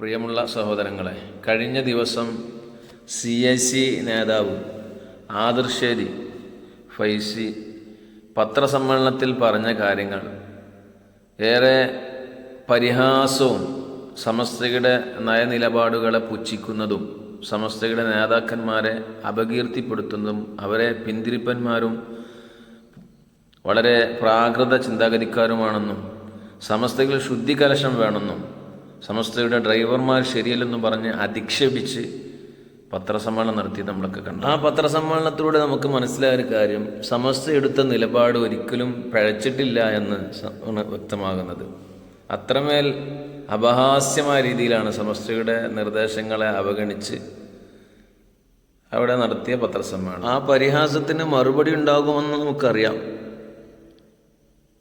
പ്രിയമുള്ള സഹോദരങ്ങളെ കഴിഞ്ഞ ദിവസം സി ഐ സി നേതാവ് ആദർശേരി ഫൈസി പത്രസമ്മേളനത്തിൽ പറഞ്ഞ കാര്യങ്ങൾ ഏറെ പരിഹാസവും സമസ്തയുടെ നയനിലപാടുകളെ പുച്ഛിക്കുന്നതും സമസ്തയുടെ നേതാക്കന്മാരെ അപകീർത്തിപ്പെടുത്തുന്നതും അവരെ പിന്തിരിപ്പന്മാരും വളരെ പ്രാകൃത ചിന്താഗതിക്കാരുമാണെന്നും സമസ്തയിൽ ശുദ്ധികലശം വേണമെന്നും സമസ്തയുടെ ഡ്രൈവർമാർ ശരിയല്ലെന്ന് പറഞ്ഞ് അധിക്ഷേപിച്ച് പത്രസമ്മേളനം നടത്തി നമ്മളൊക്കെ കണ്ടു. ആ പത്രസമ്മേളനത്തിലൂടെ നമുക്ക് മനസ്സിലായ ഒരു കാര്യം സമസ്ത എടുത്ത നിലപാട് ഒരിക്കലും പഴച്ചിട്ടില്ല എന്ന് ആണ് വ്യക്തമാകുന്നത്. അത്രമേൽ അപഹാസ്യമായ രീതിയിലാണ് സമസ്തയുടെ നിർദ്ദേശങ്ങളെ അവഗണിച്ച് അവിടെ നടത്തിയ പത്രസമ്മേളനം. ആ പരിഹാസത്തിന് മറുപടി ഉണ്ടാകുമെന്ന് നമുക്കറിയാം.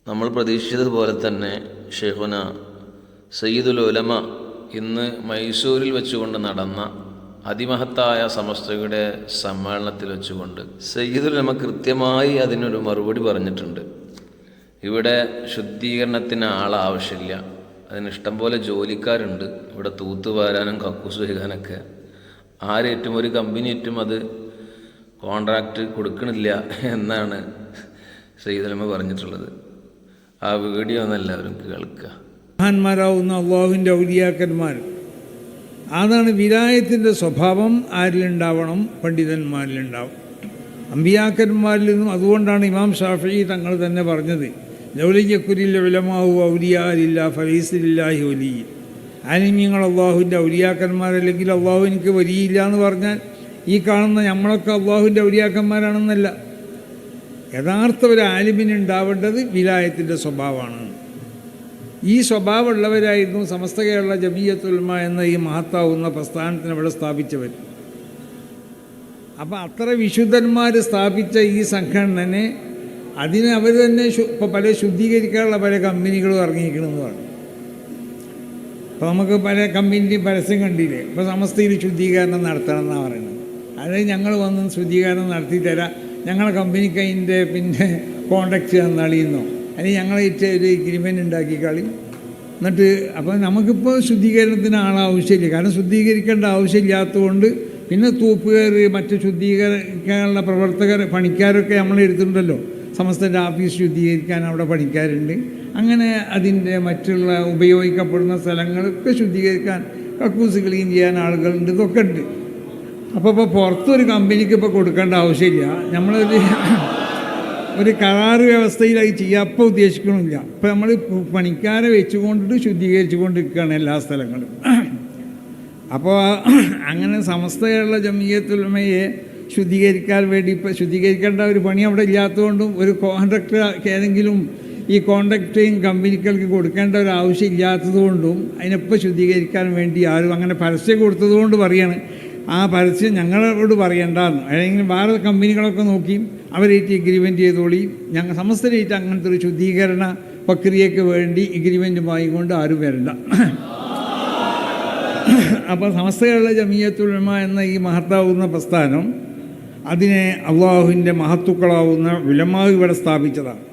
നമ്മൾ പ്രതീക്ഷിച്ചതുപോലെ തന്നെ ഷെഹുന സയ്യിദുൽ ഉലമ ഇന്ന് മൈസൂരിൽ വെച്ചുകൊണ്ട് നടന്ന അതിമഹത്തായ സമസ്തയുടെ സമ്മേളനത്തിൽ വെച്ചുകൊണ്ട് സയ്യിദുൽ ഉലമ കൃത്യമായി അതിനൊരു മറുപടി പറഞ്ഞിട്ടുണ്ട്. ഇവിടെ ശുദ്ധീകരണത്തിന് ആളാവശ്യമില്ല. അതിന് ഇഷ്ടം പോലെ ജോലിക്കാരുണ്ട്. ഇവിടെ തൂത്തുവാരാനും കക്കൂസ് വയ്ക്കാനൊക്കെ. ആരേറ്റും ഒരു കമ്പനിയേറ്റും അത് കോൺട്രാക്റ്റ് കൊടുക്കണില്ല എന്നാണ് സയ്യിദുലമ പറഞ്ഞിട്ടുള്ളത്. ആ വീഡിയോ ഒന്ന് എല്ലാവരും കേൾക്കുക. മഹാന്മാരാവുന്ന അള്ളാഹുവിന്റെ ഔലിയാക്കന്മാർ. അതാണ് വിലായത്തിന്റെ സ്വഭാവം ആരിലുണ്ടാവണം പണ്ഡിതന്മാരിലുണ്ടാവും. അമ്പിയാക്കന്മാരിൽ നിന്നും അതുകൊണ്ടാണ് ഇമാം ഷാഫി തങ്ങൾ തന്നെ പറഞ്ഞത് ലൗലിയക്കുരില്ല വിലമാവു ഔലിയാലില്ല ഫലീസിലില്ലാഹി ഒലി ആനിമ്യങ്ങൾ അള്ളാഹുവിന്റെ ഔലിയാക്കന്മാരല്ലെങ്കിൽ അള്ളാഹു എനിക്ക് വലിയില്ല എന്ന് പറഞ്ഞാൽ ഈ കാണുന്ന നമ്മളൊക്കെ അള്ളാഹുവിന്റെ ഔലിയാക്കന്മാരാണെന്നല്ല. യഥാർത്ഥ ഒരു ആലിമിനുണ്ടാവേണ്ടത് വിലായത്തിന്റെ സ്വഭാവമാണ്. ഈ സ്വഭാവമുള്ളവരായിരുന്നു സമസ്ത കേരള ജമീയത്തുൽമ എന്ന ഈ മഹത്താവുന്ന പ്രസ്ഥാനത്തിന് ഇവിടെ സ്ഥാപിച്ചവർ. അപ്പം അത്ര വിശുദ്ധന്മാർ സ്ഥാപിച്ച ഈ സംഘടനനെ അതിനെ അവർ തന്നെ ഇപ്പോൾ പല ശുദ്ധീകരിക്കാനുള്ള പല കമ്പനികളും ഇറങ്ങിയിരിക്കണമെന്ന് പറഞ്ഞു. അപ്പോൾ നമുക്ക് പല കമ്പനിന്റെയും പരസ്യം കണ്ടില്ലേ? ഇപ്പോൾ സമസ്തയിൽ ശുദ്ധീകരണം നടത്തണം എന്നാണ് പറയുന്നത്. അതായത് ഞങ്ങൾ വന്ന് ശുദ്ധീകരണം നടത്തി തരാം ഞങ്ങളെ കമ്പനിക്ക് അതിന്റെ പിന്നെ കോണ്ടാക്ട് തന്നളിയുന്നോ അല്ലെങ്കിൽ ഞങ്ങളായിട്ട് ഒരു എഗ്രിമെന്റ് ഉണ്ടാക്കി കളി. എന്നിട്ട് അപ്പോൾ നമുക്കിപ്പോൾ ശുദ്ധീകരണത്തിന് ആളാവശ്യമില്ല. കാരണം ശുദ്ധീകരിക്കേണ്ട ആവശ്യമില്ലാത്തതുകൊണ്ട് പിന്നെ തൂപ്പുകാർ മറ്റ് ശുദ്ധീകരിക്കാനുള്ള പ്രവർത്തകർ പണിക്കാരൊക്കെ നമ്മൾ എടുത്തിട്ടുണ്ടല്ലോ. സമസ്തന്റെ ഓഫീസ് ശുദ്ധീകരിക്കാൻ അവിടെ പണിക്കാരുണ്ട്. അങ്ങനെ അതിന്റെ മറ്റുള്ള ഉപയോഗിക്കപ്പെടുന്ന സ്ഥലങ്ങളൊക്കെ ശുദ്ധീകരിക്കാൻ കക്കൂസ് ക്ലീൻ ചെയ്യാൻ ആളുകളുണ്ട്. ഇതൊക്കെ ഉണ്ട്. അപ്പോൾ ഇപ്പോൾ പുറത്തൊരു കമ്പനിക്ക് ഇപ്പോൾ കൊടുക്കേണ്ട ആവശ്യമില്ല. നമ്മളൊരു ഒരു കരാറ് വ്യവസ്ഥയിലായി ചെയ്യുക അപ്പോൾ ഉദ്ദേശിക്കണമില്ല ഇപ്പം നമ്മൾ പണിക്കാരെ വെച്ചുകൊണ്ടിട്ട് ശുദ്ധീകരിച്ചു കൊണ്ടിരിക്കുകയാണ് എല്ലാ സ്ഥലങ്ങളും. അപ്പോൾ അങ്ങനെ സമസ്ത കേരള ജമീയത്തുലമയെ ശുദ്ധീകരിക്കാൻ വേണ്ടി ഇപ്പോൾ ശുദ്ധീകരിക്കേണ്ട ഒരു പണി അവിടെ ഇല്ലാത്തതുകൊണ്ടും ഒരു കോൺട്രാക്ടർ ഏതെങ്കിലും ഈ കോൺട്രാക്റ്റിങ് കമ്പനികൾക്ക് കൊടുക്കേണ്ട ഒരു ആവശ്യം ഇല്ലാത്തതുകൊണ്ടും അതിനെപ്പോൾ ശുദ്ധീകരിക്കാൻ വേണ്ടി ആരും അങ്ങനെ പരസ്യം കൊടുത്തതുകൊണ്ട് പറയാണ്. ആ പരസ്യം ഞങ്ങളോട് പറയണ്ടെന്ന്. അല്ലെങ്കിൽ വേറെ കമ്പനികളൊക്കെ നോക്കി അവരായിട്ട് എഗ്രിമെന്റ് ചെയ്തോളി. ഞങ്ങൾ സമസ്തരേറ്റ് അങ്ങനത്തെ ഒരു ശുദ്ധീകരണ പ്രക്രിയയ്ക്ക് വേണ്ടി എഗ്രിമെന്റുമായി കൊണ്ട് ആരും വരണ്ട. അപ്പോൾ സമസ്തകളുടെ ജമീയത്തുലമ എന്ന ഈ മഹത്താവുന്ന പ്രസ്ഥാനം അതിനെ അള്ളാഹുവിന്റെ മഹത്തുക്കളാവുന്ന വിലമാവ് ഇവിടെ സ്ഥാപിച്ചതാണ്.